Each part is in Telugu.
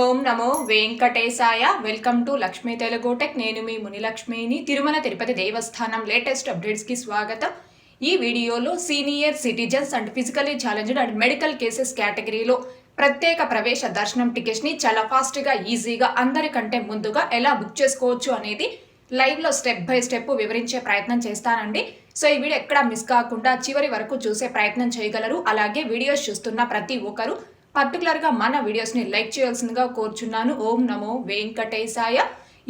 ఓం నమో వెంకటేశాయ. Welcome to Lakshmi Telugu tech. నేను మీ మునిలక్ష్మిని. తిరుమల తిరుపతి దేవస్థానం లేటెస్ట్ అప్డేట్స్కి స్వాగతం. ఈ వీడియోలో senior citizens and physically challenged and medical cases కేటగిరీలో ప్రత్యేక ప్రవేశ దర్శనం టికెట్స్ని చాలా ఫాస్ట్గా ఈజీగా అందరికంటే ముందుగా ఎలా బుక్ చేసుకోవచ్చు అనేది లైవ్లో స్టెప్ బై స్టెప్ వివరించే ప్రయత్నం చేస్తానండి. సో ఈ వీడియో ఎక్కడా మిస్ కాకుండా చివరి వరకు చూసే ప్రయత్నం చేయగలరు. అలాగే వీడియోస్ చూస్తున్న ప్రతి ఒక్కరు పర్టికులర్గా మన వీడియోస్ని లైక్ చేయాల్సిందిగా కోరుచున్నాను. ఓం నమో వెంకటేశాయ.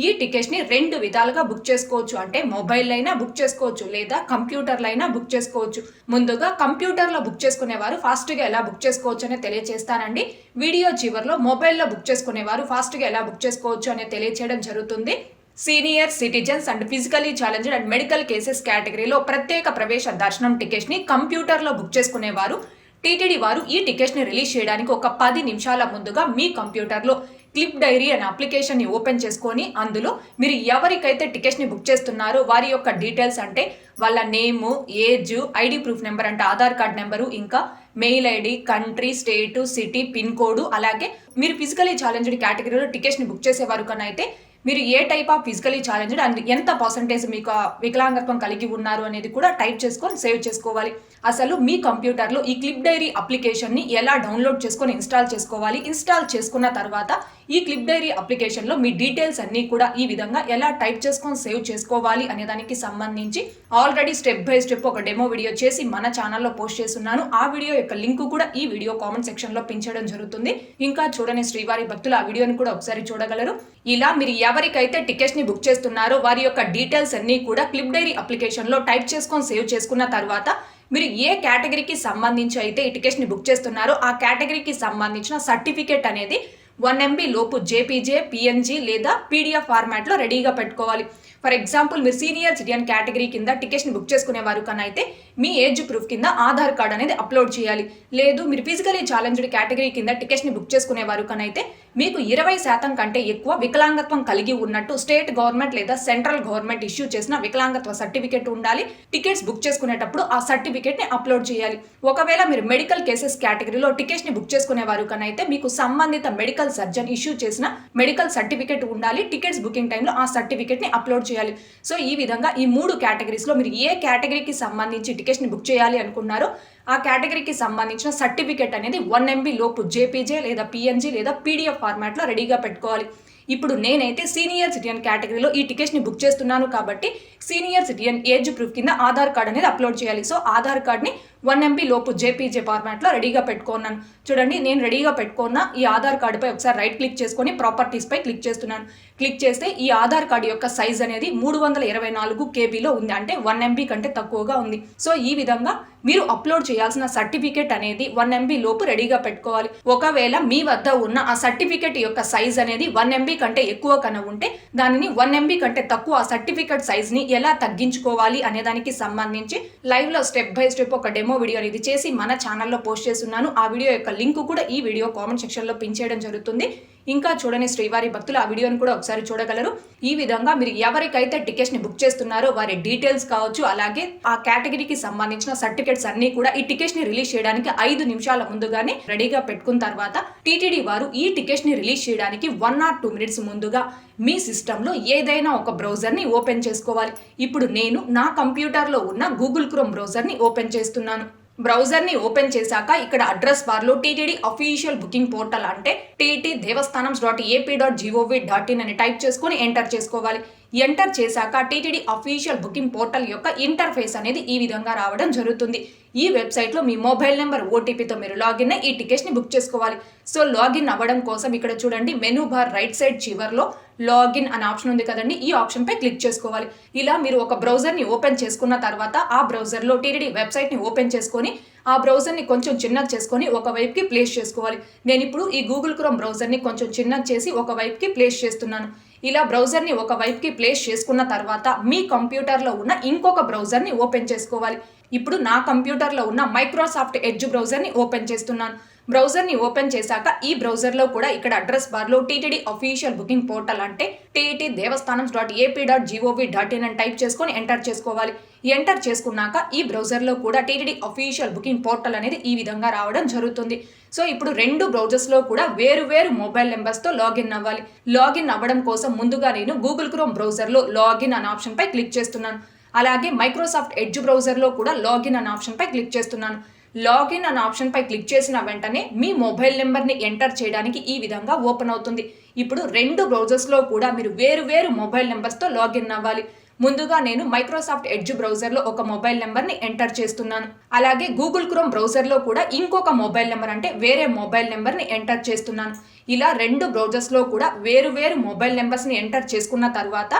ఈ టికెట్స్ని రెండు విధాలుగా బుక్ చేసుకోవచ్చు. అంటే మొబైల్ అయినా బుక్ చేసుకోవచ్చు. లేదా కంప్యూటర్లో అయినా బుక్ చేసుకోవచ్చు. ముందుగా కంప్యూటర్లో బుక్ చేసుకునేవారు ఫాస్ట్గా ఎలా బుక్ చేసుకోవచ్చు అనేది తెలియజేస్తానండి వీడియో చివరిలో మొబైల్లో బుక్ చేసుకునేవారు ఫాస్ట్గా ఎలా బుక్ చేసుకోవచ్చు అనేది తెలియచేయడం జరుగుతుంది. Senior citizens and physically challenged and medical cases కేటగిరీలో ప్రత్యేక ప్రవేశ దర్శనం టికెట్స్ని కంప్యూటర్లో బుక్ చేసుకునేవారు. టీటీడీ వారు ఈ టికెట్స్ని రిలీజ్ చేయడానికి ఒక పది నిమిషాల ముందుగా మీ కంప్యూటర్లో క్లిప్ డైరీ అనే అప్లికేషన్ని ఓపెన్ చేసుకొని అందులో మీరు ఎవరికైతే టికెట్స్ని బుక్ చేస్తున్నారో వారి యొక్క డీటెయిల్స్ అంటే వాళ్ళ name age ID proof number అంటే ఆధార్ కార్డ్ నెంబరు ఇంకా mail ID country state city pin code అలాగే మీరు ఫిజికలీ ఛాలెంజ్డ్ కేటగిరీలో టికెట్స్ని బుక్ చేసేవారు కన్నా అయితే మీరు ఏ type of physically challenged and ఎంత పర్సంటేజ్ మీకు వికలాంగత్వం కలిగి ఉన్నారు అనేది కూడా టైప్ చేసుకొని సేవ్ చేసుకోవాలి. అసలు మీ కంప్యూటర్లో ఈ క్లిప్ డైరీ అప్లికేషన్ని ఎలా డౌన్లోడ్ చేసుకొని ఇన్స్టాల్ చేసుకోవాలి? ఇన్స్టాల్ చేసుకున్న తర్వాత ఈ క్లిప్ డైరీ అప్లికేషన్లో మీ డీటెయిల్స్ అన్నీ కూడా ఈ విధంగా ఎలా టైప్ చేసుకొని సేవ్ చేసుకోవాలి అనే దానికి సంబంధించి ఆల్రెడీ స్టెప్ బై స్టెప్ ఒక డెమో వీడియో చేసి మన ఛానల్లో పోస్ట్ చేస్తున్నాను. ఆ వీడియో యొక్క లింక్ కూడా ఈ వీడియో కామెంట్ సెక్షన్లో పెంచడం జరుగుతుంది. ఇంకా చూడని శ్రీవారి భక్తులు ఆ వీడియోని కూడా ఒకసారి చూడగలరు. ఇలా మీరు ఎవరికైతే టికెట్స్ని బుక్ చేస్తున్నారో వారి యొక్క డీటెయిల్స్ అన్నీ కూడా క్లిప్ డైరీ అప్లికేషన్లో టైప్ చేసుకొని సేవ్ చేసుకున్న తర్వాత మీరు ఏ కేటగిరీకి సంబంధించి అయితే ఈ టికెట్స్ని బుక్ చేస్తున్నారో ఆ కేటగిరీకి సంబంధించిన సర్టిఫికేట్ అనేది వన్ ఎంబీ లోపు జేపీజే పిఎన్జీ లేదా పీడిఎఫ్ ఫార్మాట్లో రెడీగా పెట్టుకోవాలి. ఫర్ ఎగ్జాంపుల్ మీరు సీనియర్ సిటిజన్ కేటగిరీ కింద టికెట్స్ని బుక్ చేసుకునేవారు కన్నా అయితే మీ ఏజ్ ప్రూఫ్ కింద ఆధార్ కార్డ్ అనేది అప్లోడ్ చేయాలి. లేదు మీరు ఫిజికలీ ఛాలెంజ్డ్ కేటగిరీ కింద టికెట్స్ని బుక్ చేసుకునేవారు కన్నా అయితే మీకు ఇరవై శాతం కంటే ఎక్కువ వికలాంగత్వం కలిగి ఉన్నట్టు స్టేట్ గవర్నమెంట్ లేదా సెంట్రల్ గవర్నమెంట్ ఇష్యూ చేసిన వికలాంగత్వ సర్టిఫికేట్ ఉండాలి. టికెట్స్ బుక్ చేసుకునేటప్పుడు ఆ సర్టిఫికేట్ని అప్లోడ్ చేయాలి. ఒకవేళ మీరు మెడికల్ కేసెస్ కేటగిరీలో టికెట్స్ని బుక్ చేసుకునేవారు కనైతే మీకు సంబంధిత మెడికల్ సర్జన్ ఇష్యూ చేసిన మెడికల్ సర్టిఫికేట్ ఉండాలి. టికెట్స్ బుకింగ్ టైంలో ఆ సర్టిఫికేట్ని అప్లోడ్ చేయాలి. సో ఈ విధంగా ఈ మూడు కేటగిరీస్లో మీరు ఏ కేటగిరీకి సంబంధించి టికెట్స్ని బుక్ చేయాలి అనుకున్నారో ఆ కేటగిరీకి సంబంధించిన సర్టిఫికేట్ అనేది వన్ ఎంబీ లోపు జేపీజే లేదా పిఎన్జీ లేదా పీడిఎఫ్ ఫార్మాట్లో రెడీగా పెట్టుకోవాలి. ఇప్పుడు నేనైతే సీనియర్ సిటిజన్ కేటగిరీలో ఈ టికెట్స్ని బుక్ చేస్తున్నాను కాబట్టి సీనియర్ సిటిజన్ ఏజ్ ప్రూఫ్ కింద ఆధార్ కార్డ్ అనేది అప్లోడ్ చేయాలి. సో ఆధార్ కార్డ్ని వన్ ఎంబీ లోపు జేపీజే ఫార్మాట్లో రెడీగా పెట్టుకున్నాను. చూడండి నేను రెడీగా పెట్టుకున్న ఈ ఆధార్ కార్డుపై ఒకసారి రైట్ క్లిక్ చేసుకొని ప్రాపర్టీస్పై క్లిక్ చేస్తున్నాను. క్లిక్ చేస్తే ఈ ఆధార్ కార్డు యొక్క సైజ్ అనేది మూడు వందల ఇరవై నాలుగు కేబీలో ఉంది. అంటే వన్ ఎంబీ కంటే తక్కువగా ఉంది. సో ఈ విధంగా మీరు అప్లోడ్ చేయాల్సిన సర్టిఫికేట్ అనేది వన్ ఎంబీ లోపు రెడీగా పెట్టుకోవాలి. ఒకవేళ మీ వద్ద ఉన్న ఆ సర్టిఫికేట్ యొక్క సైజ్ అనేది వన్ ఎంబీ కంటే ఎక్కువ కన ఉంటే దానిని వన్ ఎంబీ కంటే తక్కువ ఆ సర్టిఫికేట్ సైజ్ని ఎలా తగ్గించుకోవాలి అనే దానికి సంబంధించి లైవ్లో స్టెప్ బై స్టెప్ ఒక డెమో వీడియో అనేది చేసి మన ఛానల్లో పోస్ట్ చేస్తున్నాను. ఆ వీడియో యొక్క లింక్ కూడా ఈ వీడియో కామెంట్ సెక్షన్లో పిన్ చేయడం జరుగుతుంది. ఇంకా చూడని శ్రీవారి భక్తులు ఆ వీడియోని కూడా ఒకసారి చూడగలరు. ఈ విధంగా మీరు ఎవరికైతే టికెట్స్ని బుక్ చేస్తున్నారో వారి డీటెయిల్స్ కావచ్చు అలాగే ఆ కేటగిరీకి సంబంధించిన సర్టిఫికేట్స్ అన్ని కూడా ఈ టికెట్స్ని రిలీజ్ చేయడానికి ఐదు నిమిషాల ముందుగానే రెడీగా పెట్టుకున్న తర్వాత టీటీడీ వారు ఈ టికెట్స్ని రిలీజ్ చేయడానికి వన్ ఆర్ టూ మినిట్స్ ముందుగా మీ సిస్టంలో ఏదైనా ఒక బ్రౌజర్ని ఓపెన్ చేసుకోవాలి. ఇప్పుడు నేను నా కంప్యూటర్లో ఉన్న గూగుల్ క్రోమ్ బ్రౌజర్ని ఓపెన్ చేస్తున్నాను. బ్రౌజర్ని ఓపెన్ చేశాక ఇక్కడ అడ్రస్ బార్లో టీటీడీ అఫీషియల్ బుకింగ్ పోర్టల్ అంటే TT Devasthanam dot AP dot GOV dot in అని టైప్ చేసుకొని ఎంటర్ చేసుకోవాలి. ఎంటర్ చేశాక టీటీడీ అఫీషియల్ బుకింగ్ పోర్టల్ యొక్క ఇంటర్ఫేస్ అనేది ఈ విధంగా రావడం జరుగుతుంది. ఈ వెబ్సైట్లో మీ మొబైల్ నెంబర్ ఓటీపీతో మీరు లాగిన్ అయ్యి ఈ టికెట్స్ని బుక్ చేసుకోవాలి. సో లాగిన్ అవ్వడం కోసం ఇక్కడ చూడండి మెనూ బార్ రైట్ సైడ్ చివర్లో లాగిన్ అనే ఆప్షన్ ఉంది కదండి. ఈ ఆప్షన్పై క్లిక్ చేసుకోవాలి. ఇలా మీరు ఒక బ్రౌజర్ని ఓపెన్ చేసుకున్న తర్వాత ఆ బ్రౌజర్లో టీటీడీ వెబ్సైట్ని ఓపెన్ చేసుకొని ఆ బ్రౌజర్ని కొంచెం చిన్నగా చేసుకొని ఒకవైపుకి ప్లేస్ చేసుకోవాలి. నేను ఇప్పుడు ఈ గూగుల్ క్రోమ్ బ్రౌజర్ని కొంచెం చిన్నగా చేసి ఒకవైపుకి ప్లేస్ చేస్తున్నాను. ఇలా బ్రౌజర్ని ఒక వైపుకి ప్లేస్ చేసుకున్న తర్వాత మీ కంప్యూటర్లో ఉన్న ఇంకొక బ్రౌజర్ని ఓపెన్ చేసుకోవాలి. ఇప్పుడు నా కంప్యూటర్లో ఉన్న మైక్రోసాఫ్ట్ ఎడ్జ్ బ్రౌజర్ని ఓపెన్ చేస్తున్నాను. బ్రౌజర్ని ఓపెన్ చేశాక ఈ బ్రౌజర్లో కూడా ఇక్కడ అడ్రస్ బార్లో టీటీడీ అఫీషియల్ బుకింగ్ పోర్టల్ అంటే TT Devasthanam dot AP dot GOV dot in అని టైప్ చేసుకొని ఎంటర్ చేసుకోవాలి. ఎంటర్ చేసుకున్నాక ఈ బ్రౌజర్లో కూడా టీటీడీ అఫీషియల్ బుకింగ్ పోర్టల్ అనేది ఈ విధంగా రావడం జరుగుతుంది. సో ఇప్పుడు రెండు బ్రౌజర్స్లో కూడా వేరు వేరు మొబైల్ నెంబర్స్తో లాగిన్ అవ్వాలి. లాగిన్ అవ్వడం కోసం ముందుగా నేను గూగుల్ క్రోమ్ బ్రౌజర్లో లాగిన్ అనే ఆప్షన్పై క్లిక్ చేస్తున్నాను. అలాగే మైక్రోసాఫ్ట్ ఎడ్జ్ బ్రౌజర్లో కూడా లాగిన్ అనే ఆప్షన్పై క్లిక్ చేస్తున్నాను. లాగిన్ అనే ఆప్షన్పై క్లిక్ చేసిన వెంటనే మీ మొబైల్ నెంబర్ని ఎంటర్ చేయడానికి ఈ విధంగా ఓపెన్ అవుతుంది. ఇప్పుడు రెండు బ్రౌజర్స్లో కూడా మీరు వేరు వేరు మొబైల్ నెంబర్స్తో లాగిన్ అవ్వాలి. ముందుగా నేను మైక్రోసాఫ్ట్ ఎడ్జ్ బ్రౌజర్లో ఒక మొబైల్ నెంబర్ని ఎంటర్ చేస్తున్నాను. అలాగే గూగుల్ క్రోమ్ బ్రౌజర్లో కూడా ఇంకొక మొబైల్ నెంబర్ అంటే వేరే మొబైల్ నెంబర్ని ఎంటర్ చేస్తున్నాను. ఇలా రెండు బ్రౌజర్స్లో కూడా వేరు వేరు మొబైల్ నెంబర్స్ని ఎంటర్ చేసుకున్న తర్వాత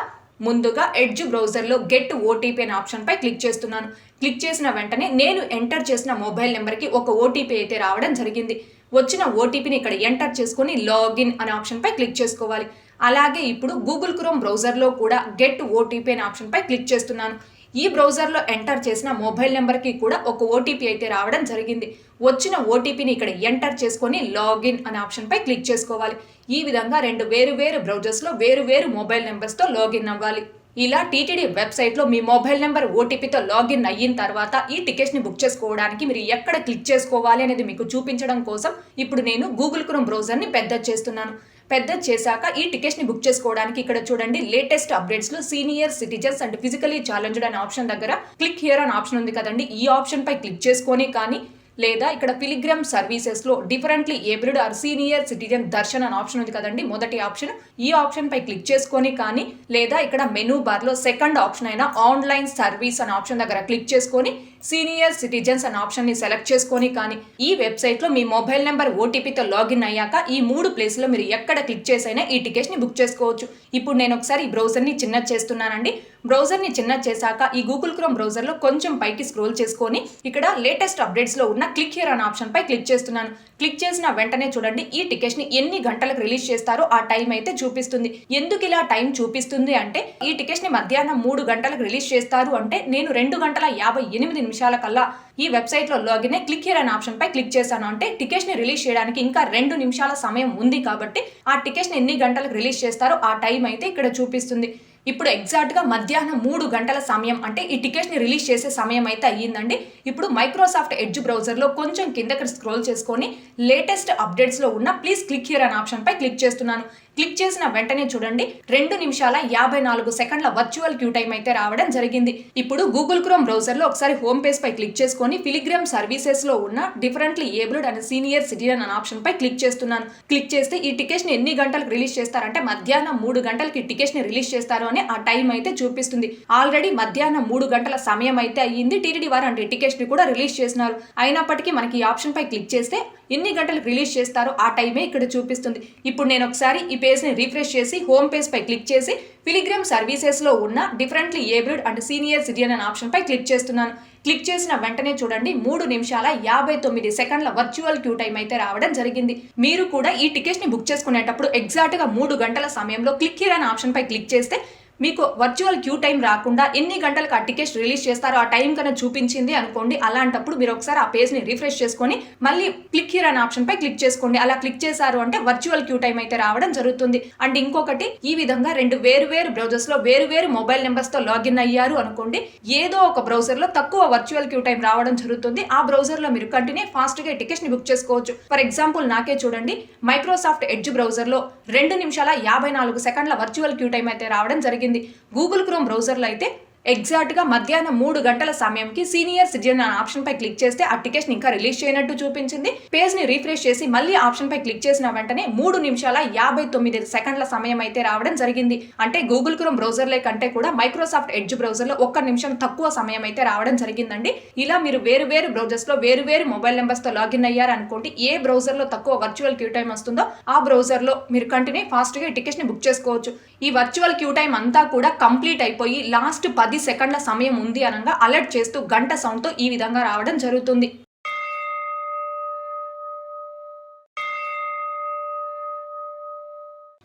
ముందుగా ఎడ్జ్ బ్రౌజర్లో గెట్ ఓటీపీ అనే ఆప్షన్పై క్లిక్ చేస్తున్నాను. క్లిక్ చేసిన వెంటనే నేను ఎంటర్ చేసిన మొబైల్ నెంబర్కి ఒక ఓటీపీ అయితే రావడం జరిగింది. వచ్చిన ఓటీపీని ఇక్కడ ఎంటర్ చేసుకొని లాగిన్ అనే ఆప్షన్పై క్లిక్ చేసుకోవాలి. అలాగే ఇప్పుడు గూగుల్ క్రోమ్ బ్రౌజర్లో కూడా గెట్ ఓటీపీ అనే ఆప్షన్పై క్లిక్ చేస్తున్నాను. ఈ బ్రౌజర్లో ఎంటర్ చేసిన మొబైల్ నెంబర్కి కూడా ఒక ఓటీపీ అయితే రావడం జరిగింది. వచ్చిన ఓటీపీని ఇక్కడ ఎంటర్ చేసుకొని లాగిన్ అనే ఆప్షన్పై క్లిక్ చేసుకోవాలి. ఈ విధంగా రెండు వేరు వేరు బ్రౌజర్స్లో వేరు వేరు మొబైల్ నెంబర్స్తో లాగిన్ అవ్వాలి. ఇలా టీటీడీ వెబ్సైట్లో మీ మొబైల్ నెంబర్ ఓటీపీతో లాగిన్ అయిన తర్వాత ఈ టికెట్స్ని బుక్ చేసుకోవడానికి మీరు ఎక్కడ క్లిక్ చేసుకోవాలి అనేది మీకు చూపించడం కోసం ఇప్పుడు నేను గూగుల్ క్రోమ్ బ్రౌజర్ని పెద్ద చేస్తున్నాను. పెద్ద చేశాక ఈ టికెట్స్ని బుక్ చేసుకోవడానికి ఇక్కడ చూడండి latest అప్డేట్స్లో senior citizens and physically challenged అనే ఆప్షన్ దగ్గర క్లిక్ హియర్ అనే ఆప్షన్ ఉంది కదండి. ఈ ఆప్షన్ పై క్లిక్ చేసుకొని కానీ లేదా ఇక్కడ పిలిగ్రమ్ సర్వీసెస్లో differently abled or senior citizen darshan అనే ఆప్షన్ ఉంది కదండి. మొదటి ఆప్షన్ ఈ ఆప్షన్ పై క్లిక్ చేసుకొని కానీ లేదా ఇక్కడ మెనూ బార్లో సెకండ్ ఆప్షన్ అయిన ఆన్లైన్ సర్వీస్ అనే ఆప్షన్ దగ్గర క్లిక్ చేసుకొని సీనియర్ సిటిజన్స్ అనే ఆప్షన్ని సెలెక్ట్ చేసుకొని కానీ ఈ వెబ్సైట్లో మీ మొబైల్ నెంబర్ ఓటీపీతో లాగిన్ అయ్యాక ఈ మూడు ప్లేస్లో మీరు ఎక్కడ క్లిక్ చేసైనా ఈ టికెట్స్ని బుక్ చేసుకోవచ్చు. ఇప్పుడు నేను ఒకసారి ఈ బ్రౌజర్ని చిన్న చేస్తున్నానండి. బ్రౌజర్ని చిన్న చేశాక ఈ గూగుల్ క్రోమ్ బ్రౌజర్లో కొంచెం పైకి స్క్రోల్ చేసుకొని ఇక్కడ లేటెస్ట్ అప్డేట్స్లో ఉన్న క్లిక్ హియర్ అనే ఆప్షన్పై క్లిక్ చేస్తున్నాను. క్లిక్ చేసిన వెంటనే చూడండి ఈ టికెట్స్ని ఎన్ని గంటలకు రిలీజ్ చేస్తారో ఆ టైం అయితే చూపిస్తుంది. ఎందుకు ఇలా టైం చూపిస్తుంది అంటే ఈ టికెట్స్ని మధ్యాహ్నం మూడు గంటలకు రిలీజ్ చేస్తారు అంటే నేను రెండు గంటల యాభై ఎనిమిది నిమిషాల కల్లా ఈ వెబ్సైట్లో లాగిన్ అయి క్లిక్ హియర్ అనే ఆప్షన్పై క్లిక్ చేశాను. అంటే టికెట్స్ని రిలీజ్ చేయడానికి ఇంకా రెండు నిమిషాల సమయం ఉంది కాబట్టి ఆ టికెట్స్ని ఎన్ని గంటలకు రిలీజ్ చేస్తారో ఆ టైం అయితే ఇక్కడ చూపిస్తుంది. ఇప్పుడు ఎగ్జాక్ట్గా మధ్యాహ్నం మూడు గంటల సమయం అంటే ఈ టికెట్స్ని రిలీజ్ చేసే సమయం అయితే అయ్యిందండి. ఇప్పుడు మైక్రోసాఫ్ట్ ఎడ్జ్ బ్రౌజర్లో కొంచెం కిందకి స్క్రోల్ చేసుకొని లేటెస్ట్ అప్డేట్స్లో ఉన్న ప్లీజ్ క్లిక్ హియర్ అనే ఆప్షన్పై క్లిక్ చేస్తున్నాను. క్లిక్ చేసిన వెంటనే చూడండి రెండు నిమిషాల యాభై నాలుగు సెకండ్ల వర్చువల్ క్యూ టైం అయితే రావడం జరిగింది. ఇప్పుడు గూగుల్ క్రోమ్ బ్రౌజర్లో ఒకసారి హోమ్ పేజ్ పై క్లిక్ చేసుకొని ఫిలిగ్రామ్ సర్వీసెస్లో ఉన్న differently abled and senior citizen అనే ఆప్షన్ పై క్లిక్ చేస్తున్నాను. క్లిక్ చేస్తే ఈ టికెట్స్ని ఎన్ని గంటలకు రిలీజ్ చేస్తారంటే మధ్యాహ్నం మూడు గంటలకి టికెట్స్ని రిలీజ్ చేస్తారు అని ఆ టైం అయితే చూపిస్తుంది. ఆల్రెడీ మధ్యాహ్నం మూడు గంటల సమయం అయితే అయ్యింది. టీటీడీ వారు అంటే టికెట్స్ని కూడా రిలీజ్ చేసినారు అయినప్పటికీ మనకి ఈ ఆప్షన్ పై క్లిక్ చేస్తే ఎన్ని గంటలకు రిలీజ్ చేస్తారో ఆ టైమే ఇక్కడ చూపిస్తుంది. ఇప్పుడు నేను ఒకసారి ఈ పేజ్ని రీఫ్రెష్ చేసి హోమ్ పేజ్ పై క్లిక్ చేసి ఫిలిగ్రామ్ సర్వీసెస్లో ఉన్న differently abled and senior citizen అనే ఆప్షన్ పై క్లిక్ చేస్తున్నాను. క్లిక్ చేసిన వెంటనే చూడండి మూడు నిమిషాల యాభై తొమ్మిది సెకండ్ల వర్చువల్ క్యూ టైం అయితే రావడం జరిగింది. మీరు కూడా ఈ టికెట్స్ని బుక్ చేసుకునేటప్పుడు ఎగ్జాక్ట్గా మూడు గంటల సమయంలో క్లిక్ హియర్ అనే ఆప్షన్ పై క్లిక్ చేస్తే మీకు వర్చువల్ క్యూ టైం రాకుండా ఎన్ని గంటలకు ఆ టికెట్స్ రిలీజ్ చేస్తారో ఆ టైం కన్నా చూపించింది అనుకోండి. అలాంటప్పుడు మీరు ఒకసారి ఆ పేజ్ని రిఫ్రెష్ చేసుకొని మళ్ళీ క్లిక్ హియర్ అనే ఆప్షన్ పై క్లిక్ చేసుకోండి. అలా క్లిక్ చేశారు అంటే వర్చువల్ క్యూ టైం అయితే రావడం జరుగుతుంది. అండ్ ఇంకొకటి ఈ విధంగా రెండు వేరు వేరు బ్రౌజర్స్లో వేరు వేరు మొబైల్ నెంబర్స్తో లాగిన్ అయ్యారు అనుకోండి. ఏదో ఒక బ్రౌజర్లో తక్కువ వర్చువల్ క్యూ టైం రావడం జరుగుతుంది. ఆ బ్రౌజర్లో మీరు కంటిన్యూ ఫాస్ట్గా టికెట్స్ని బుక్ చేసుకోవచ్చు. ఫర్ ఎగ్జాంపుల్ నాకే చూడండి మైక్రోసాఫ్ట్ ఎడ్జ్ బ్రౌజర్లో రెండు నిమిషాల యాభై నాలుగు సెకండ్ల వర్చువల్ క్యూ టైం అయితే రావడం జరిగింది. గూగుల్ క్రోమ్ బ్రౌజర్లో అయితే ఎగ్జాక్ట్గా మధ్యాహ్నం మూడు గంటల సమయంకి సీనియర్ సిటిజన్ అనే ఆప్షన్ పై క్లిక్ చేస్తే ఆ టికెట్స్ ఇంకా రిలీజ్ చేయనట్టు చూపించింది. పేజ్ని రీఫ్రెష్ చేసి మళ్ళీ ఆప్షన్ పై క్లిక్ చేసిన వెంటనే మూడు నిమిషాల యాభై తొమ్మిది సెకండ్ల సమయం అయితే రావడం జరిగింది. అంటే గూగుల్ క్రోమ్ బ్రౌజర్లే కంటే కూడా మైక్రోసాఫ్ట్ ఎడ్జ్ బ్రౌజర్లో ఒక్క నిమిషం తక్కువ సమయం అయితే రావడం జరిగిందండి. ఇలా మీరు వేరు వేరు బ్రౌజర్స్లో వేరు వేరు మొబైల్ నెంబర్స్తో లాగిన్ అయ్యారనుకోండి ఏ బ్రౌజర్లో తక్కువ వర్చువల్ క్యూ టైం వస్తుందో ఆ బ్రౌజర్లో మీరు కంటిన్యూ ఫాస్ట్గా టికెట్ని బుక్ చేసుకోవచ్చు. ఈ వర్చువల్ క్యూ టైం అంతా కూడా కంప్లీట్ అయిపోయి లాస్ట్ పది సెకండ్ల సమయం ఉంది అనగా అలర్ట్ చేస్తూ గంట సౌండ్తో ఈ విధంగా రావడం జరుగుతుంది.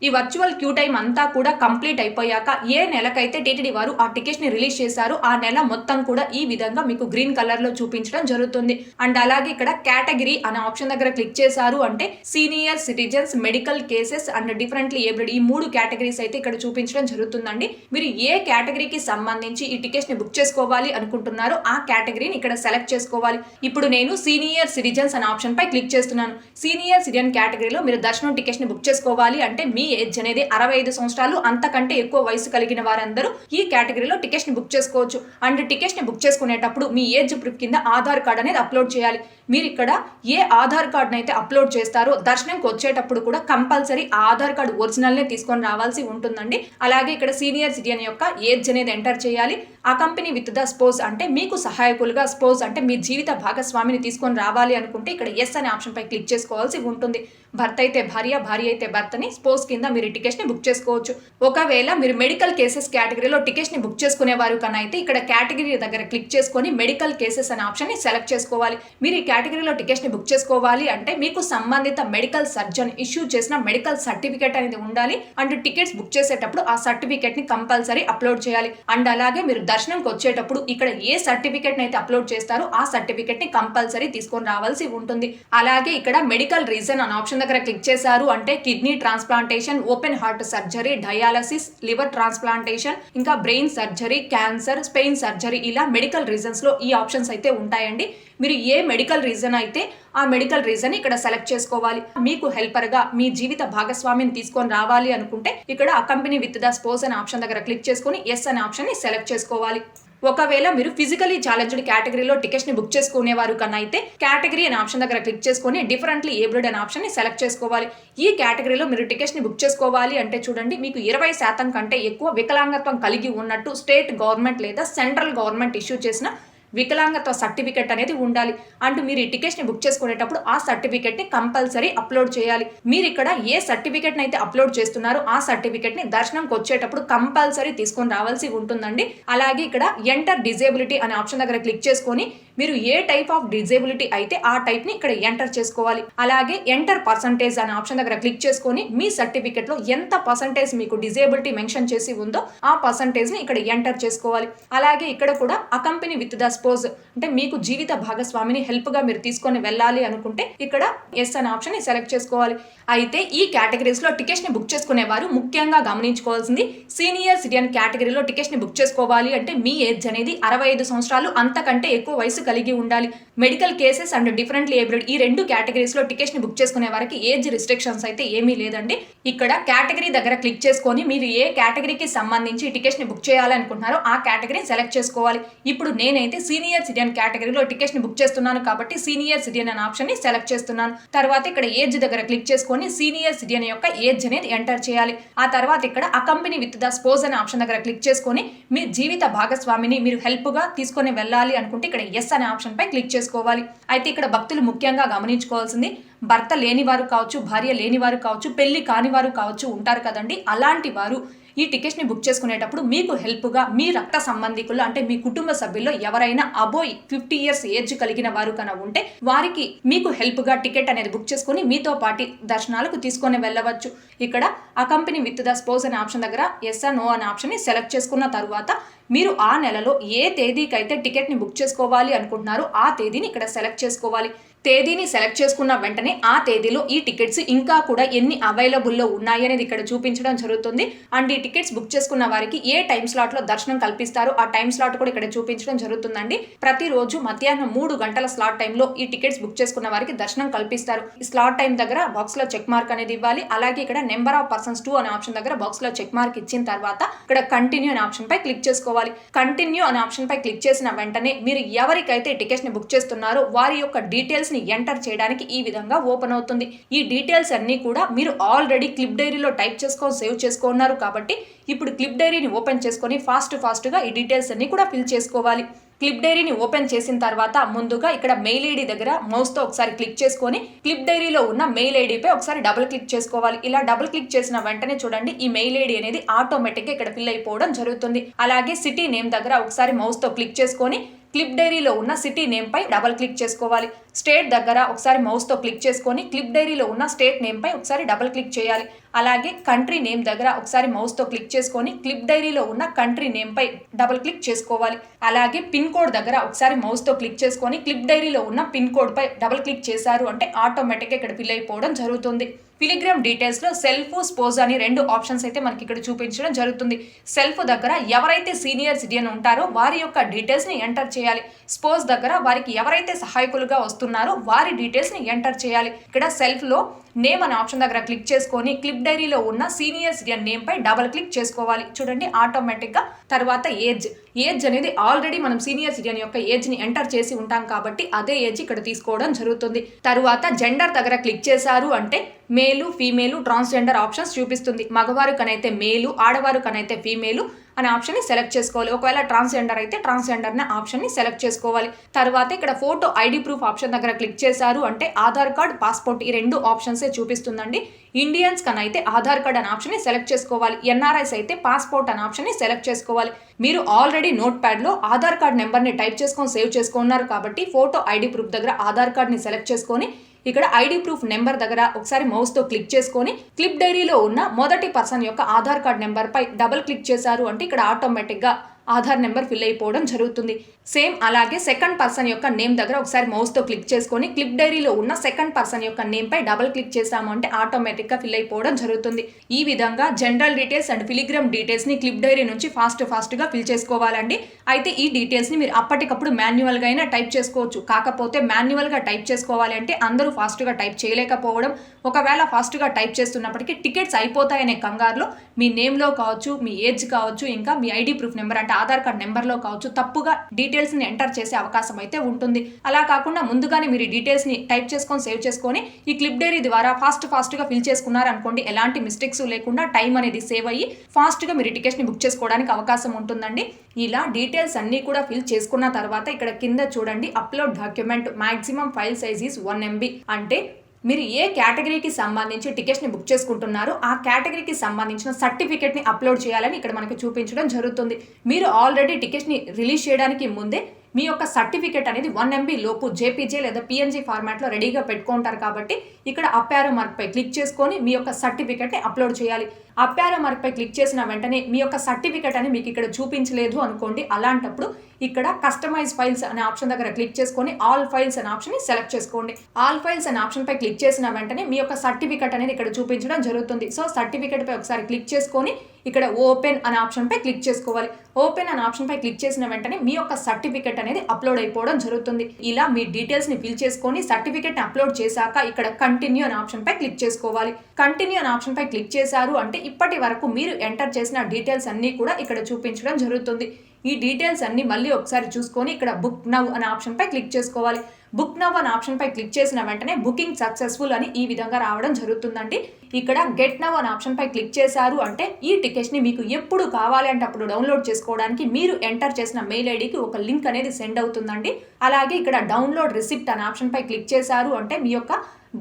ఈ వర్చువల్ క్యూ టైం అంతా కూడా కంప్లీట్ అయిపోయాక ఏ నెలకైతే టీటీడీ వారు ఆ టికెట్స్ని రిలీజ్ చేశారో ఆ నెల మొత్తం కూడా ఈ విధంగా మీకు గ్రీన్ కలర్లో చూపించడం జరుగుతుంది. అండ్ అలాగే ఇక్కడ కేటగిరీ అనే ఆప్షన్ దగ్గర క్లిక్ చేశారు అంటే senior citizens medical cases and differently abled ఈ మూడు కేటగిరీస్ అయితే ఇక్కడ చూపించడం జరుగుతుందండి. మీరు ఏ కేటగిరీకి సంబంధించి ఈ టికెట్స్ని బుక్ చేసుకోవాలి అనుకుంటున్నారో ఆ కేటగిరీని ఇక్కడ సెలెక్ట్ చేసుకోవాలి. ఇప్పుడు నేను సీనియర్ సిటిజన్స్ అనే ఆప్షన్ పై క్లిక్ చేస్తున్నాను. సీనియర్ సిటిజన్ కేటగిరీలో మీరు దర్శనం టికెట్స్ని బుక్ చేసుకోవాలి అంటే మీ ఏజ్ అనేది అరవై ఐదు సంవత్సరాలు అంతకంటే ఎక్కువ వయసు కలిగిన వారందరూ ఈ కేటగిరీలో టికెట్స్ని బుక్ చేసుకోవచ్చు. అండ్ టికెట్స్ని బుక్ చేసుకునేటప్పుడు మీ ఏజ్ ప్రూఫ్ కింద ఆధార్ కార్డ్ అనేది అప్లోడ్ చేయాలి. మీరు ఇక్కడ ఏ ఆధార్ కార్డ్ని అయితే అప్లోడ్ చేస్తారో దర్శనంకి వచ్చేటప్పుడు కూడా కంపల్సరీ ఆధార్ కార్డు ఒరిజినల్నే తీసుకొని రావాల్సి ఉంటుందండి. అలాగే ఇక్కడ సీనియర్ సిటిజన్ యొక్క ఏజ్ అనేది ఎంటర్ చేయాలి. ఆ కంపెనీ విత్ ద స్పోజ్ అంటే మీకు సహాయకులుగా స్పోజ్ అంటే మీ జీవిత భాగస్వామిని తీసుకొని రావాలి అనుకుంటే ఇక్కడ ఎస్ అనే ఆప్షన్ పై క్లిక్ చేసుకోవాల్సి ఉంటుంది. భర్త అయితే భార్య భార్య అయితే భర్తని స్పోజ్ కింద కింద మీరు టికెట్స్ని బుక్ చేసుకోవచ్చు. ఒకవేళ మీరు మెడికల్ కేసెస్ కేటగిరీలో టికెట్స్ని బుక్ చేసుకునేవారు కన్నా అయితే ఇక్కడ కేటగిరీ దగ్గర క్లిక్ చేసుకొని మెడికల్ కేసెస్ అనే ఆప్షన్ని సెలెక్ట్ చేసుకోవాలి. మీరు ఈ కేటగిరీలో టికెట్స్ని బుక్ చేసుకోవాలి అంటే మీకు సంబంధిత మెడికల్ సర్జన్ ఇష్యూ చేసిన మెడికల్ సర్టిఫికేట్ అనేది ఉండాలి. అండ్ టికెట్స్ బుక్ చేసేటప్పుడు ఆ సర్టిఫికేట్ని కంపల్సరీ అప్లోడ్ చేయాలి. అండ్ అలాగే మీరు దర్శనంకి వచ్చేటప్పుడు ఇక్కడ ఏ సర్టిఫికేట్ అయితే అప్లోడ్ చేస్తారో ఆ సర్టిఫికేట్ని కంపల్సరీ తీసుకొని రావాల్సి ఉంటుంది. అలాగే ఇక్కడ మెడికల్ రీజన్ అనే ఆప్షన్ దగ్గర క్లిక్ చేశారు అంటే kidney transplantation open heart surgery dialysis liver transplantation ఇంకా brain surgery cancer spine surgery ఇలా మెడికల్ రీజన్స్లో ఈ ఆప్షన్స్ అయితే ఉంటాయండి. మీరు ఏ మెడికల్ రీజన్ అయితే ఆ మెడికల్ రీజన్ ఇక్కడ సెలెక్ట్ చేసుకోవాలి. మీకు హెల్పర్గా మీ జీవిత భాగస్వామిని తీసుకొని రావాలి అనుకుంటే ఇక్కడ ఆ కంపెనీ విత్ ద స్పోర్స్ అనే ఆప్షన్ దగ్గర క్లిక్ చేసుకొని ఎస్ అనే ఆప్షన్ని సెలెక్ట్ చేసుకోవాలి. ఒకవేళ మీరు ఫిజికలీ ఛాలెంజ్డ్ కేటగిరీలో టికెట్స్ని బుక్ చేసుకునేవారు కన్నా అయితే కేటగిరీ అనే ఆప్షన్ దగ్గర క్లిక్ చేసుకొని డిఫరెంట్లీ ఏబుల్డ్ అనే ఆప్షన్ని సెలెక్ట్ చేసుకోవాలి. ఈ కేటగిరీలో మీరు టికెట్స్ని బుక్ చేసుకోవాలి అంటే చూడండి మీకు ఇరవై శాతం కంటే ఎక్కువ వికలాంగత్వం కలిగి ఉన్నట్టు స్టేట్ గవర్నమెంట్ లేదా సెంట్రల్ గవర్నమెంట్ ఇష్యూ చేసిన వికలాంగత్వ సర్టిఫికెట్ అనేది ఉండాలి. అంటూ మీరు ఈ టికెట్స్ని బుక్ చేసుకునేటప్పుడు ఆ సర్టిఫికెట్ని కంపల్సరీ అప్లోడ్ చేయాలి. మీరు ఇక్కడ ఏ సర్టిఫికెట్ని అయితే అప్లోడ్ చేస్తున్నారో ఆ సర్టిఫికెట్ని దర్శనంకి వచ్చేటప్పుడు కంపల్సరీ తీసుకొని రావాల్సి ఉంటుందండి. అలాగే ఇక్కడ ఎంటర్ డిజేబిలిటీ అనే ఆప్షన్ దగ్గర క్లిక్ చేసుకొని మీరు ఏ టైప్ ఆఫ్ డిజేబిలిటీ అయితే ఆ టైప్ని ఇక్కడ ఎంటర్ చేసుకోవాలి. అలాగే ఎంటర్ పర్సంటేజ్ అనే ఆప్షన్ దగ్గర క్లిక్ చేసుకొని మీ సర్టిఫికెట్లో ఎంత పర్సంటేజ్ మీకు డిజేబిలిటీ మెన్షన్ చేసి ఉందో ఆ పర్సంటేజ్ని ఇక్కడ ఎంటర్ చేసుకోవాలి. అలాగే ఇక్కడ కూడా ఆ కంపెనీ విత్ ద సపోజ్ అంటే మీకు జీవిత భాగస్వామిని హెల్ప్గా మీరు తీసుకొని వెళ్ళాలి అనుకుంటే ఇక్కడ ఎస్ అనే ఆప్షన్ని సెలెక్ట్ చేసుకోవాలి. అయితే ఈ కేటగిరీస్లో టికెట్స్ని ని బుక్ చేసుకునేవారు ముఖ్యంగా గమనించుకోవాల్సింది సీనియర్ సిటిజన్ కేటగిరీలో టికెట్స్ని బుక్ చేసుకోవాలి అంటే మీ ఏజ్ అనేది అరవై ఐదు సంవత్సరాలు అంతకంటే ఎక్కువ వయసు కలిగి ఉండాలి. Medical cases and differently abled ఈ రెండు కేటగిరీస్లో టికెట్స్ని బుక్ చేసుకునే వారికి ఏజ్ రిస్ట్రిక్షన్స్ అయితే ఏమీ లేదండి. ఇక్కడ కేటగిరీ దగ్గర క్లిక్ చేసుకొని మీరు ఏ కేటగిరీకి సంబంధించి టికెట్స్ని బుక్ చేయాలనుకుంటున్నారో ఆ కేటగిరీని సెలెక్ట్ చేసుకోవాలి. ఇప్పుడు నేనైతే సీనియర్ సిటిజన్ కేటగిరీలో టికెట్స్ని బుక్ చేస్తున్నాను కాబట్టి సీనియర్ సిటిజన్ అనే ఆప్షన్ని సెలెక్ట్ చేస్తున్నాను. తర్వాత ఇక్కడ ఏజ్ దగ్గర క్లిక్ చేసుకొని సీనియర్ సిటిజన్ యొక్క ఏజ్ అనేది ఎంటర్ చేయాలి. ఆ తర్వాత ఇక్కడ ఆ కంపెనీ విత్ ద స్పోజ్ అనే ఆప్షన్ దగ్గర క్లిక్ చేసుకొని మీ జీవిత భాగస్వామిని మీరు హెల్ప్గా తీసుకొని వెళ్ళాలి అనుకుంటే ఇక్కడ ఎస్ అనే ఆప్షన్ పై క్లిక్ చేసుకోవాలి. అయితే ఇక్కడ భక్తులు ముఖ్యంగా గమనించుకోవాల్సింది భర్త లేనివారు కావచ్చు భార్య లేనివారు కావచ్చు పెళ్ళి కానివారు కావచ్చు ఉంటారు కదండి. అలాంటి వారు ఈ టికెట్స్ని బుక్ చేసుకునేటప్పుడు మీకు హెల్ప్గా మీ రక్త సంబంధికులు అంటే మీ కుటుంబ సభ్యుల్లో ఎవరైనా అబోయ్ ఫిఫ్టీ ఇయర్స్ ఏజ్ కలిగిన వారు కన ఉంటే వారికి మీకు హెల్ప్గా టికెట్ అనేది బుక్ చేసుకుని మీతో పాటి దర్శనాలకు తీసుకొని వెళ్ళవచ్చు. ఇక్కడ ఆ కంపెనీ విత్ ద స్పోజ్ అనే ఆప్షన్ దగ్గర ఎస్ నో అనే ఆప్షన్ని సెలెక్ట్ చేసుకున్న తర్వాత మీరు ఆ నెలలో ఏ తేదీకైతే టికెట్ని బుక్ చేసుకోవాలి అనుకుంటున్నారో ఆ తేదీని ఇక్కడ సెలెక్ట్ చేసుకోవాలి. తేదీని సెలెక్ట్ చేసుకున్న వెంటనే ఆ తేదీలో ఈ టికెట్స్ ఇంకా కూడా ఎన్ని అవైలబుల్లో ఉన్నాయి అనేది ఇక్కడ చూపించడం జరుగుతుంది. అండ్ ఈ టికెట్స్ బుక్ చేసుకున్న వారికి ఏ టైం స్లాట్లో దర్శనం కల్పిస్తారు ఆ టైం స్లాట్ కూడా ఇక్కడ చూపించడం జరుగుతుందండి. ప్రతిరోజు మధ్యాహ్నం మూడు గంటల స్లాట్ టైంలో ఈ టికెట్స్ బుక్ చేసుకున్న వారికి దర్శనం కల్పిస్తారు. ఈ స్లాట్ టైం దగ్గర బాక్స్లో చెక్ మార్క్ అనేది ఇవ్వాలి. అలాగే ఇక్కడ నెంబర్ ఆఫ్ పర్సన్స్ టూ అనే ఆప్షన్ దగ్గర బాక్స్లో చెక్ మార్క్ ఇచ్చిన తర్వాత ఇక్కడ కంటిన్యూ అనే ఆప్షన్ పై క్లిక్ చేసుకోవాలి. కంటిన్యూ అనే ఆప్షన్ పై క్లిక్ చేసిన వెంటనే మీరు ఎవరికైతే టికెట్స్ని బుక్ చేస్తున్నారో వారి యొక్క డీటెయిల్స్ ని ఎంటర్ చేయడానికి ఈ విధంగా ఓపెన్ అవుతుంది. ఈ డీటెయిల్స్ అన్ని కూడా మీరు ఆల్రెడీ క్లిప్ డైరీలో టైప్ చేసుకొని సేవ్ చేసుకున్నారు కాబట్టి ఇప్పుడు క్లిప్ డైరీని ఓపెన్ చేసుకొని ఫాస్ట్ ఫాస్ట్గా ఈ డీటెయిల్స్ అన్ని కూడా ఫిల్ చేసుకోవాలి. క్లిప్ డైరీని ఓపెన్ చేసిన తర్వాత ముందుగా ఇక్కడ మెయిల్ ఐడి దగ్గర మౌస్తో ఒకసారి క్లిక్ చేసుకొని క్లిప్ డైరీలో ఉన్న మెయిల్ ఐడిపై ఒకసారి డబుల్ క్లిక్ చేసుకోవాలి. ఇలా డబుల్ క్లిక్ చేసిన వెంటనే చూడండి ఈ మెయిల్ ఐడి అనేది ఆటోమేటిక్గా ఇక్కడ ఫిల్ అయిపోవడం జరుగుతుంది. అలాగే సిటీ నేమ్ దగ్గర ఒకసారి మౌస్తో క్లిక్ చేసుకొని క్లిప్ డైరీలో ఉన్న సిటీ నేమ్ పై డబల్ క్లిక్ చేసుకోవాలి. స్టేట్ దగ్గర ఒకసారి మౌస్తో క్లిక్ చేసుకొని క్లిప్ డైరీలో ఉన్న స్టేట్ నేమ్పై ఒకసారి డబుల్ క్లిక్ చేయాలి. అలాగే కంట్రీ నేమ్ దగ్గర ఒకసారి మౌస్తో క్లిక్ చేసుకొని క్లిప్ డైరీలో ఉన్న కంట్రీ నేమ్పై డబుల్ క్లిక్ చేసుకోవాలి. అలాగే పిన్ కోడ్ దగ్గర ఒకసారి మౌస్తో క్లిక్ చేసుకొని క్లిప్ డైరీలో ఉన్న పిన్ కోడ్పై డబుల్ క్లిక్ చేశారు అంటే ఆటోమేటిక్గా ఇక్కడ ఫిల్ అయిపోవడం జరుగుతుంది. ఫిలిగ్రామ్ డీటెయిల్స్లో సెల్ఫ్ స్పోజ్ అని రెండు ఆప్షన్స్ అయితే మనకి ఇక్కడ చూపించడం జరుగుతుంది. సెల్ఫ్ దగ్గర ఎవరైతే సీనియర్ సిటిజన్ ఉంటారో వారి యొక్క డీటెయిల్స్ని ఎంటర్ చేయాలి. స్పోజ్ దగ్గర వారికి ఎవరైతే సహాయకులుగా వస్తున్నారో వారి డీటెయిల్స్ని ఎంటర్ చేయాలి. ఇక్కడ సెల్ఫ్లో నేమ్ అనే ఆప్షన్ దగ్గర క్లిక్ చేసుకొని క్లిప్ డైరీలో ఉన్న సీనియర్ సిటిజన్ నేమ్ పై డబల్ క్లిక్ చేసుకోవాలి. చూడండి ఆటోమేటిక్గా తర్వాత ఏజ్. ఏజ్ అనేది ఆల్రెడీ మనం సీనియర్ సిటిజన్ యొక్క ఏజ్ని ఎంటర్ చేసి ఉంటాం కాబట్టి అదే ఏజ్ ఇక్కడ తీసుకోవడం జరుగుతుంది. తరువాత జెండర్ దగ్గర క్లిక్ చేశారు అంటే మేలు ఫీమేలు ట్రాన్స్జెండర్ ఆప్షన్స్ చూపిస్తుంది. మగవారు కనైతే మేలు ఆడవారు కనైతే ఫీమేలు అనే ఆప్షన్ని సెలెక్ట్ చేసుకోవాలి. ఒకవేళ ట్రాన్స్జెండర్ అయితే ట్రాన్స్జెండర్ అనే ఆప్షన్ని సెలెక్ట్ చేసుకోవాలి. తర్వాత ఇక్కడ ఫోటో ఐడి ప్రూఫ్ ఆప్షన్ దగ్గర క్లిక్ చేశారు అంటే ఆధార్ కార్డ్ పాస్పోర్ట్ ఈ రెండు ఆప్షన్స్ చూపిస్తుందండి. ఇండియన్స్ కనైతే ఆధార్ కార్డ్ అనే ఆప్షన్ని సెలెక్ట్ చేసుకోవాలి. ఎన్ఆర్ఐస్ అయితే పాస్పోర్ట్ అనే ఆప్షన్ని సెలెక్ట్ చేసుకోవాలి. మీరు ఆల్రెడీ నోట్ ప్యాడ్లో ఆధార్ కార్డ్ నెంబర్ని టైప్ చేసుకొని సేవ్ చేసుకున్నారు కాబట్టి ఫోటో ఐడి ప్రూఫ్ దగ్గర ఆధార్ కార్డ్ని సెలెక్ట్ చేసుకొని ఇక్కడ ఐడి ప్రూఫ్ నెంబర్ దగ్గర ఒకసారి మౌస్తో క్లిక్ చేసుకొని క్లిప్ డైరీలో ఉన్న మొదటి పర్సన్ యొక్క ఆధార్ కార్డ్ నెంబర్పై డబుల్ క్లిక్ చేశారు అంటే ఇక్కడ ఆటోమేటిక్గా ఆధార్ నెంబర్ ఫిల్ అయిపోవడం జరుగుతుంది. సేమ్ అలాగే సెకండ్ పర్సన్ యొక్క నేమ్ దగ్గర ఒకసారి మౌస్తో క్లిక్ చేసుకొని క్లిప్ డైరీలో ఉన్న సెకండ్ పర్సన్ యొక్క నేమ్ పై డబుల్ క్లిక్ చేసాము అంటే ఆటోమేటిక్గా ఫిల్ అయిపోవడం జరుగుతుంది. ఈ విధంగా జనరల్ డీటెయిల్స్ అండ్ ఫిలిగ్రామ్ డీటెయిల్స్ని క్లిప్ డైరీ నుంచి ఫాస్ట్ ఫాస్ట్గా ఫిల్ చేసుకోవాలండి. అయితే ఈ డీటెయిల్స్ని మీరు అప్పటికప్పుడు మాన్యువల్గా అయినా టైప్ చేసుకోవచ్చు. కాకపోతే మాన్యువల్గా టైప్ చేసుకోవాలి అంటే అందరూ ఫాస్ట్గా టైప్ చేయలేకపోవడం. ఒకవేళ ఫాస్ట్గా టైప్ చేస్తున్నప్పటికీ టికెట్స్ అయిపోతాయనే కంగారులో మీ నేమ్లో కావచ్చు మీ ఏజ్ కావచ్చు ఇంకా మీ ఐడి ప్రూఫ్ నెంబర్ అంటే ఆధార్ కార్డ్ నెంబర్లో కావచ్చు తప్పుగా డీటెయిల్స్ని ఎంటర్ చేసే అవకాశం అయితే ఉంటుంది. అలా కాకుండా ముందుగానే మీరు డీటెయిల్స్ని టైప్ చేసుకొని సేవ్ చేసుకొని ఈ క్లిప్ డైరీ ద్వారా ఫాస్ట్ ఫాస్ట్గా ఫిల్ చేసుకున్నారు అనుకోండి ఎలాంటి మిస్టేక్స్ లేకుండా టైం అనేది సేవ్ అయ్యి ఫాస్ట్గా మీరు టికెట్స్ని బుక్ చేసుకోవడానికి అవకాశం ఉంటుందండి. ఇలా డీటెయిల్స్ అన్నీ కూడా ఫిల్ చేసుకున్న తర్వాత ఇక్కడ కింద చూడండి upload document maximum file size is one MB. అంటే మీరు ఏ కేటగిరీకి సంబంధించి టికెట్స్ని బుక్ చేసుకుంటున్నారో ఆ కేటగిరీకి సంబంధించిన సర్టిఫికేట్ని అప్లోడ్ చేయాలని ఇక్కడ మనకి చూపించడం జరుగుతుంది. మీరు ఆల్రెడీ టికెట్స్ని రిలీజ్ చేయడానికి ముందే మీ యొక్క సర్టిఫికేట్ అనేది వన్ ఎంబీ లోపు జేపీజే లేదా పిఎన్జీ ఫార్మాట్లో రెడీగా పెట్టుకుంటారు కాబట్టి ఇక్కడ అప్పారో మార్క్పై క్లిక్ చేసుకొని మీ యొక్క సర్టిఫికేట్ని అప్లోడ్ చేయాలి. అప్యారో మార్క్పై క్లిక్ చేసిన వెంటనే మీ యొక్క సర్టిఫికేట్ అని మీకు ఇక్కడ చూపించలేదు అనుకోండి. అలాంటప్పుడు ఇక్కడ కస్టమైజ్ ఫైల్స్ అనే ఆప్షన్ దగ్గర క్లిక్ చేసుకొని ఆల్ ఫైల్స్ అనే ఆప్షన్ సెలెక్ట్ చేసుకోండి. ఆల్ ఫైల్స్ అనే ఆప్షన్ పై క్లిక్ చేసిన వెంటనే మీ యొక్క సర్టిఫికేట్ అనేది ఇక్కడ చూపించడం జరుగుతుంది. సో సర్టిఫికేట్ పై ఒకసారి క్లిక్ చేసుకొని ఇక్కడ ఓపెన్ అనే ఆప్షన్ పై క్లిక్ చేసుకోవాలి. ఓపెన్ అనే ఆప్షన్ పై క్లిక్ చేసిన వెంటనే మీ యొక్క సర్టిఫికేట్ అనేది అప్లోడ్ అయిపోవడం జరుగుతుంది. ఇలా మీ డీటెయిల్స్ని ఫిల్ చేసుకొని సర్టిఫికేట్ అప్లోడ్ చేశాక ఇక్కడ కంటిన్యూ అనే ఆప్షన్ పై క్లిక్ చేసుకోవాలి. కంటిన్యూ అనే ఆప్షన్ పై క్లిక్ చేశారు అంటే ఇప్పటి వరకు మీరు ఎంటర్ చేసిన డీటెయిల్స్ అన్నీ కూడా ఇక్కడ చూపించడం జరుగుతుంది. ఈ డీటెయిల్స్ అన్ని మళ్ళీ ఒకసారి చూసుకొని ఇక్కడ బుక్ నవ్ అనే ఆప్షన్పై క్లిక్ చేసుకోవాలి. బుక్ నవ్ అనే ఆప్షన్పై క్లిక్ చేసిన వెంటనే బుకింగ్ సక్సెస్ఫుల్ అని ఈ విధంగా రావడం జరుగుతుందండి. ఇక్కడ గెట్ నవ్ అనే ఆప్షన్పై క్లిక్ చేశారు అంటే ఈ టికెట్స్ని మీకు ఎప్పుడు కావాలి అంటే అప్పుడు డౌన్లోడ్ చేసుకోవడానికి మీరు ఎంటర్ చేసిన మెయిల్ ఐడికి ఒక లింక్ అనేది సెండ్ అవుతుందండి. అలాగే ఇక్కడ డౌన్లోడ్ రిసిప్ట్ అనే ఆప్షన్పై క్లిక్ చేశారు అంటే మీ యొక్క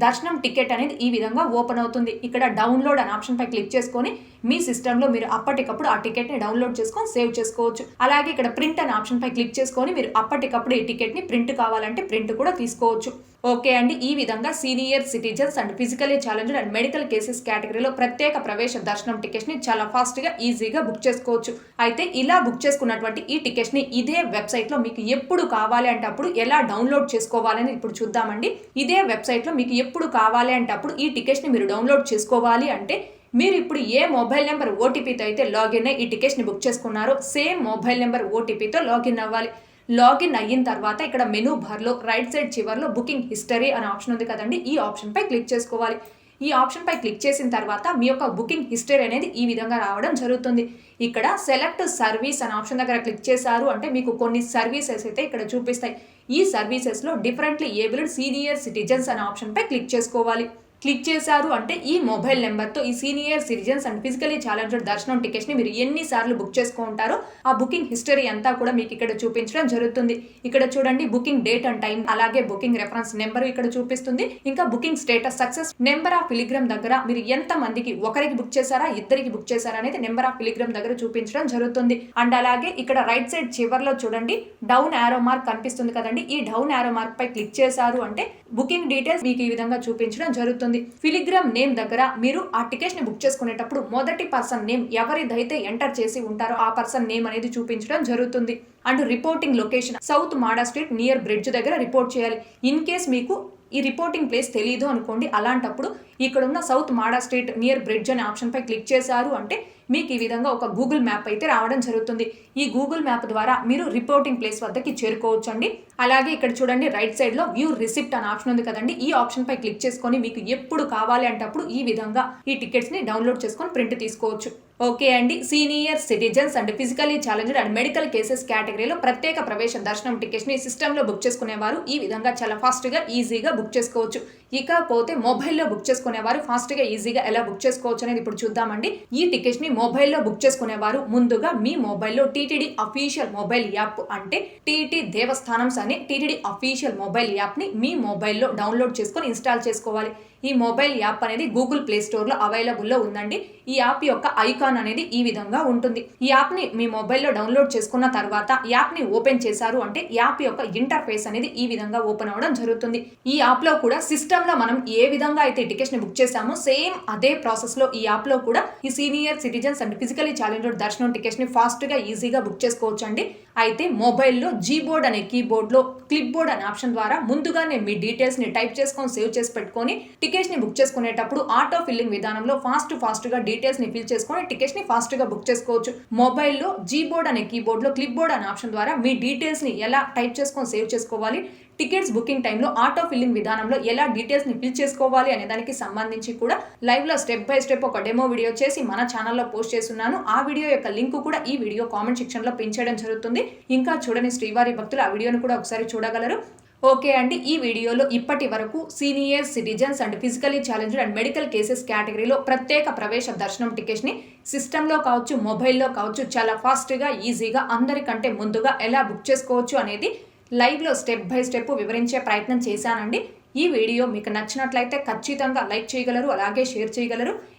దర్శనం టికెట్ అనేది ఈ విధంగా ఓపెన్ అవుతుంది. ఇక్కడ డౌన్లోడ్ అనే ఆప్షన్ పై క్లిక్ చేసుకొని మీ సిస్టంలో మీరు అప్పటికప్పుడు ఆ టికెట్ని డౌన్లోడ్ చేసుకొని సేవ్ చేసుకోవచ్చు. అలాగే ఇక్కడ ప్రింట్ అనే ఆప్షన్ పై క్లిక్ చేసుకొని మీరు అప్పటికప్పుడు ఈ టికెట్ని ప్రింట్ కావాలంటే ప్రింట్ కూడా తీసుకోవచ్చు. ఓకే అండి ఈ విధంగా senior citizens and physically challenged and medical cases కేటగిరీలో ప్రత్యేక ప్రవేశ దర్శనం టికెట్స్ని చాలా ఫాస్ట్గా ఈజీగా బుక్ చేసుకోవచ్చు. అయితే ఇలా బుక్ చేసుకున్నటువంటి ఈ టికెట్స్ని ఇదే వెబ్సైట్లో మీకు ఎప్పుడు కావాలి అంటే అప్పుడు ఎలా డౌన్లోడ్ చేసుకోవాలని ఇప్పుడు చూద్దామండి. ఇదే వెబ్సైట్లో మీకు ఎప్పుడు కావాలి అంటే అప్పుడు ఈ టికెట్స్ని మీరు డౌన్లోడ్ చేసుకోవాలి అంటే మీరు ఇప్పుడు ఏ మొబైల్ నెంబర్ ఓటీపీతో అయితే లాగిన్ అయ్యి ఈ టికెట్స్ని బుక్ చేసుకున్నారో సేమ్ మొబైల్ నెంబర్ ఓటీపీతో లాగిన్ అవ్వాలి. లాగిన్ అయిన తర్వాత ఇక్కడ మెనూ బార్లో రైట్ సైడ్ చివర్లో బుకింగ్ హిస్టరీ అనే ఆప్షన్ ఉంది కదండి ఈ ఆప్షన్పై క్లిక్ చేసుకోవాలి. ఈ ఆప్షన్పై క్లిక్ చేసిన తర్వాత మీ యొక్క బుకింగ్ హిస్టరీ అనేది ఈ విధంగా రావడం జరుగుతుంది. ఇక్కడ సెలెక్ట్ సర్వీస్ అనే ఆప్షన్ దగ్గర క్లిక్ చేశారు అంటే మీకు కొన్ని సర్వీసెస్ అయితే ఇక్కడ చూపిస్తాయి. ఈ సర్వీసెస్లో డిఫరెంట్లీ ఏబుల్డ్ సీనియర్ సిటిజన్స్ అనే ఆప్షన్పై క్లిక్ చేసుకోవాలి. క్లిక్ చేశారు అంటే ఈ మొబైల్ నెంబర్తో ఈ senior citizens and physically challenged దర్శనం టికెట్స్ని మీరు ఎన్నిసార్లు బుక్ చేసుకుంటారో ఆ బుకింగ్ హిస్టరీ అంతా కూడా మీకు ఇక్కడ చూపించడం జరుగుతుంది. ఇక్కడ చూడండి బుకింగ్ డేట్ అండ్ టైం అలాగే బుకింగ్ రెఫరెన్స్ నెంబర్ ఇక్కడ చూపిస్తుంది. ఇంకా booking status success number of pilgrim దగ్గర మీరు ఎంత మందికి ఒకరికి బుక్ చేశారా ఇద్దరికి బుక్ చేశారా అనేది నెంబర్ ఆఫ్ ఫిలిగ్రామ్ దగ్గర చూపించడం జరుగుతుంది. అండ్ అలాగే ఇక్కడ రైట్ సైడ్ చివర్లో చూడండి డౌన్ యారో మార్క్ కనిపిస్తుంది కదండి. ఈ డౌన్ యారో మార్క్ పై క్లిక్ చేశారు అంటే బుకింగ్ డీటెయిల్స్ మీకు ఈ విధంగా చూపించడం జరుగుతుంది. ఫిలిగ్రామ్ నేమ్ దగ్గర మీరు ఆ టికెట్స్ని బుక్ చేసుకునేటప్పుడు మొదటి పర్సన్ నేమ్ ఎవరిదైతే ఎంటర్ చేసి ఉంటారో ఆ పర్సన్ నేమ్ అనేది చూపించడం జరుగుతుంది. And reporting location south Mada street near bridge దగ్గర రిపోర్ట్ చేయాలి. ఇన్ కేస్ మీకు ఈ రిపోర్టింగ్ ప్లేస్ తెలియదు అనుకోండి అలాంటప్పుడు ఇక్కడ ఉన్న south Mada street near bridge అనే ఆప్షన్ పై క్లిక్ చేశారు అంటే మీకు ఈ విధంగా ఒక గూగుల్ మ్యాప్ అయితే రావడం జరుగుతుంది. ఈ గూగుల్ మ్యాప్ ద్వారా మీరు రిపోర్టింగ్ ప్లేస్ వద్దకి చేరుకోవచ్చు అండి అలాగే ఇక్కడ చూడండి రైట్ సైడ్లో వ్యూ రిసిప్ట్ అనే ఆప్షన్ ఉంది కదండి. ఈ ఆప్షన్ పై క్లిక్ చేసుకొని మీకు ఎప్పుడు కావాలి అంటే అప్పుడు ఈ విధంగా ఈ టికెట్స్ని డౌన్లోడ్ చేసుకొని ప్రింట్ తీసుకోవచ్చు. ఓకే అండి. Senior citizens and physically challenged and medical cases కేటగిరీలో ప్రత్యేక ప్రవేశ దర్శనం టికెట్స్ని సిస్టమ్లో బుక్ చేసుకునేవారు. ఈ విధంగా చాలా ఫాస్ట్గా ఈజీగా బుక్ చేసుకోవచ్చు. ఇకపోతే మొబైల్లో బుక్ చేసుకునేవారు. ఫాస్ట్గా ఈజీగా ఎలా బుక్ చేసుకోవచ్చు అనేది ఇప్పుడు చూద్దామండి. ఈ టికెట్స్ని మొబైల్లో బుక్ చేసుకునేవారు. ముందుగా మీ మొబైల్లో టీటీడీ అఫీషియల్ మొబైల్ యాప్ అంటే టీటీ దేవస్థానమ్స్ అనే టీటీడీ అఫీషియల్ మొబైల్ యాప్ని మీ మొబైల్లో డౌన్లోడ్ చేసుకొని ఇన్స్టాల్ చేసుకోవాలి. ఈ మొబైల్ యాప్ అనేది గూగుల్ ప్లే స్టోర్లో అవైలబుల్లో ఉందండి. ఈ యాప్ యొక్క ఐకాన్ అనేది ఈ విధంగా ఉంటుంది. ఈ యాప్ని మీ మొబైల్లో డౌన్లోడ్ చేసుకున్న తర్వాత యాప్ని ఓపెన్ చేశారు అంటే యాప్ యొక్క ఇంటర్ఫేస్ అనేది ఈ విధంగా ఓపెన్ అవ్వడం జరుగుతుంది. ఈ యాప్లో కూడా సిస్టమ్లో మనం ఏ విధంగా అయితే టికెట్స్ని బుక్ చేసామో సేమ్ అదే ప్రాసెస్లో ఈ యాప్లో కూడా ఈ senior citizens and physically challenged దర్శనం టికెట్స్ని ఫాస్ట్గా ఈజీగా బుక్ చేసుకోవచ్చు అండి అయితే మొబైల్లో జీబోర్డ్ అనే కీబోర్డ్లో క్లిప్ బోర్డ్ అనే ఆప్షన్ ద్వారా ముందుగానే మీ డీటెయిల్స్ని టైప్ చేసుకొని సేవ్ చేసి పెట్టుకొని టికెట్స్ని బుక్ చేసుకునేటప్పుడు ఆటో ఫిల్లింగ్ విధానంలో ఫాస్ట్ ఫాస్ట్గా డీటెయిల్స్ని ఫిల్ చేసుకొని టికెట్స్ని ఫాస్ట్గా బుక్ చేసుకోవచ్చు. మొబైల్లో జీబోర్డ్ అనే కీబోర్డ్లో క్లిప్ బోర్డ్ అనే ఆప్షన్ ద్వారా మీ డీటెయిల్స్ని ఎలా టైప్ చేసుకొని సేవ్ చేసుకోవాలి టికెట్స్ బుకింగ్ టైంలో ఆటో ఫిల్లింగ్ విధానంలో ఎలా డీటెయిల్స్ని ఫిల్ చేసుకోవాలి అనే దానికి సంబంధించి కూడా లైవ్లో స్టెప్ బై స్టెప్ ఒక డెమో వీడియో చేసి మన ఛానల్లో పోస్ట్ చేస్తున్నాను. ఆ వీడియో యొక్క లింక్ కూడా ఈ వీడియో కామెంట్ సెక్షన్లో పెంచేయడం జరుగుతుంది. ఇంకా చూడని శ్రీవారి భక్తులు ఆ వీడియోను కూడా ఒకసారి చూడగలరు. ఓకే అండి ఈ వీడియోలో ఇప్పటి వరకు senior citizens and physically challenged and medical cases కేటగిరీలో ప్రత్యేక ప్రవేశ దర్శనం టికెట్స్ని సిస్టంలో కావచ్చు మొబైల్లో కావచ్చు చాలా ఫాస్ట్గా ఈజీగా అందరికంటే ముందుగా ఎలా బుక్ చేసుకోవచ్చు అనేది లైవ్లో స్టెప్ బై స్టెప్ వివరించే ప్రయత్నం చేశానండి. ఈ వీడియో మీకు నచ్చినట్లయితే ఖచ్చితంగా లైక్ చేయగలరు అలాగే షేర్ చేయగలరు.